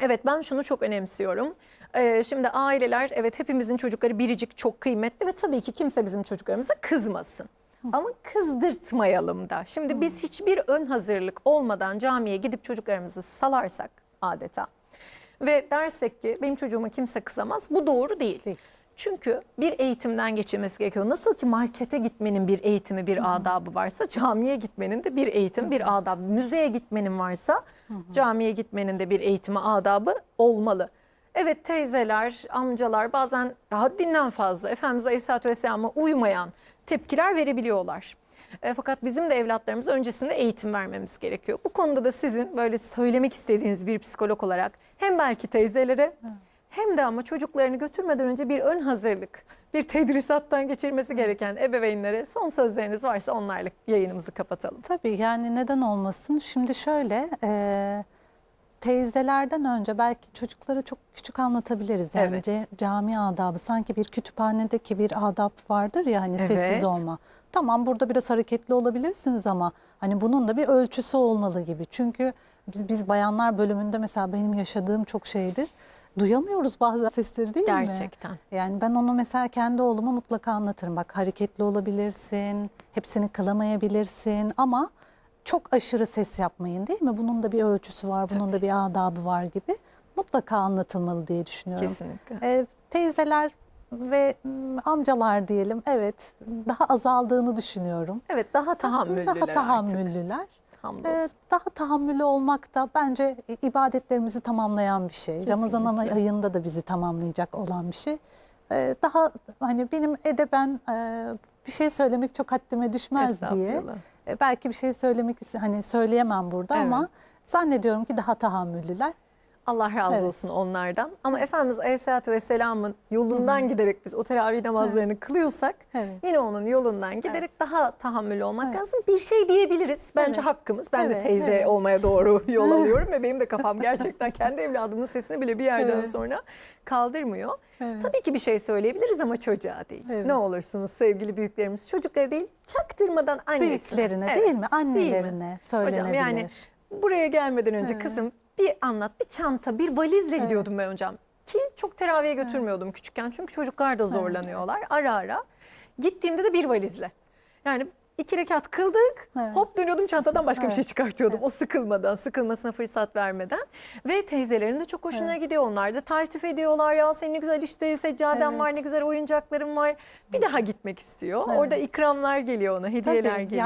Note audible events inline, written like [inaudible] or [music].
Evet ben şunu çok önemsiyorum. Ee, şimdi aileler evet hepimizin çocukları biricik çok kıymetli ve tabii ki kimse bizim çocuklarımıza kızmasın. Ama kızdırtmayalım da. Şimdi biz hiçbir ön hazırlık olmadan camiye gidip çocuklarımızı salarsak adeta ve dersek ki benim çocuğuma kimse kızamaz bu doğru değil. Değil. Çünkü bir eğitimden geçilmesi gerekiyor. Nasıl ki markete gitmenin bir eğitimi, bir adabı varsa camiye gitmenin de bir eğitim, bir adabı. Müzeye gitmenin varsa camiye gitmenin de bir eğitimi, adabı olmalı. Evet teyzeler, amcalar bazen haddinden fazla Efendimiz Aleyhisselatü Vesselam'a uymayan tepkiler verebiliyorlar. E, fakat bizim de evlatlarımıza öncesinde eğitim vermemiz gerekiyor. Bu konuda da sizin böyle söylemek istediğiniz bir psikolog olarak hem belki teyzelere hem de ama çocuklarını götürmeden önce bir ön hazırlık, bir tedrisattan geçirmesi gereken ebeveynlere son sözleriniz varsa onlarla yayınımızı kapatalım. Tabii yani neden olmasın? Şimdi şöyle e, teyzelerden önce belki çocuklara çok küçük anlatabiliriz. Yani Evet. cami adabı sanki bir kütüphanedeki bir adab vardır ya hani Evet. sessiz olma. Tamam burada biraz hareketli olabilirsiniz ama hani bunun da bir ölçüsü olmalı gibi. Çünkü biz, biz bayanlar bölümünde mesela benim yaşadığım çok şeydir. Duyamıyoruz bazen sesleri değil mi? Gerçekten. Yani ben onu mesela kendi oğluma mutlaka anlatırım. Bak hareketli olabilirsin, hepsini kılamayabilirsin ama çok aşırı ses yapmayın değil mi? Bunun da bir ölçüsü var, bunun da bir adabı var gibi. Mutlaka anlatılmalı diye düşünüyorum. Kesinlikle. Ee, teyzeler ve amcalar diyelim evet daha azaldığını düşünüyorum. Evet daha tahammüllüler Daha artık. Hamdolsun. Ee, daha tahammülü olmak da bence ibadetlerimizi tamamlayan bir şey. Ramazan Kesinlikle. ayında da bizi tamamlayacak olan bir şey. Ee, daha hani benim edeben e, bir şey söylemek çok haddime düşmez diye. E, belki bir şey söylemek hani söyleyemem burada Evet. ama zannediyorum ki daha tahammüllüler. Allah razı Evet. olsun onlardan. Ama Efendimiz Aleyhisselatü Vesselam'ın yolundan giderek biz o teravih namazlarını kılıyorsak Evet. yine onun yolundan giderek daha tahammüllü olmak Evet. lazım. Bir şey diyebiliriz. Bence Evet. hakkımız. Ben de Evet, teyze evet. olmaya doğru [laughs] yol alıyorum ve benim de kafam gerçekten [laughs] kendi evladımın sesini bile bir yerden Evet. sonra kaldırmıyor. Evet. Tabii ki bir şey söyleyebiliriz ama çocuğa değil. Evet. Ne olursunuz sevgili büyüklerimiz çocuklara değil çaktırmadan annesine. Büyüklerine Evet, değil mi? değil mi? Annelerine söylenebilir. Hocam yani buraya gelmeden önce Evet. kızım bir anlat, bir çanta, bir valizle gidiyordum ben hocam. Ki çok teraviye götürmüyordum küçükken çünkü çocuklar da zorlanıyorlar ara ara. Gittiğimde de bir valizle. Yani iki rekat kıldık, Evet. hop dönüyordum çantadan başka bir şey Evet. çıkartıyordum. O sıkılmadan, sıkılmasına fırsat vermeden. Ve teyzelerin de çok hoşuna gidiyor. Onlar da taltif ediyorlar ya senin ne güzel işte seccaden Evet. var, ne güzel oyuncakların var. Bir daha gitmek istiyor. Evet. Orada ikramlar geliyor ona, hediyeler Tabii, geliyor.